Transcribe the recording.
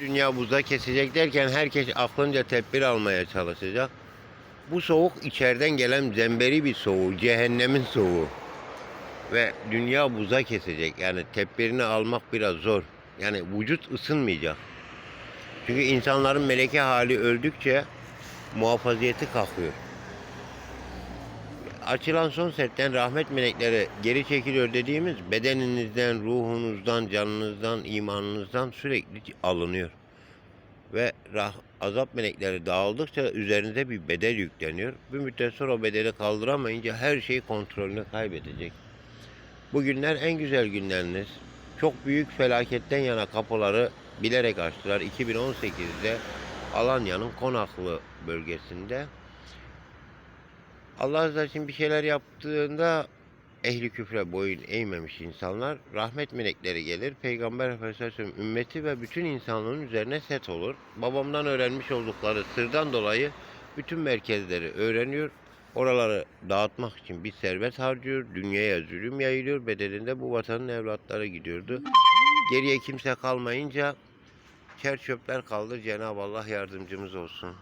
Dünya buzda kesecek derken herkes aklınca tedbir almaya çalışacak. Bu soğuk içeriden gelen zemberi bir soğuğu, cehennemin soğuğu. Ve dünya buza kesecek. Yani tedbirini almak biraz zor. Yani vücut ısınmayacak. Çünkü insanların meleke hali öldükçe muhafaziyeti kalkıyor. Açılan son setten rahmet melekleri geri çekiliyor dediğimiz bedeninizden, ruhunuzdan, canınızdan, imanınızdan sürekli alınıyor. Ve rah, azap melekleri dağıldıkça üzerinize bir bedel yükleniyor. Bir müddet sonra o bedeli kaldıramayınca her şey kontrolünü kaybedecek. Bugünler en güzel günleriniz. Çok büyük felaketten yana kapıları bilerek açtılar. 2018'de Alanya'nın Konaklı bölgesinde Allah rızası için bir şeyler yaptığında ehli küfre boyun eğmemiş insanlar rahmet melekleri gelir. Peygamber Efendimiz ümmeti ve bütün insanlığın üzerine set olur. Babamdan öğrenmiş oldukları sırdan dolayı bütün merkezleri öğreniyor. Oraları dağıtmak için bir servet harcıyor. Dünyaya zulüm yayılıyor. Bedelinde bu vatanın evlatları gidiyordu. Geriye kimse kalmayınca çer çöpler kaldı. Cenab-ı Allah yardımcımız olsun.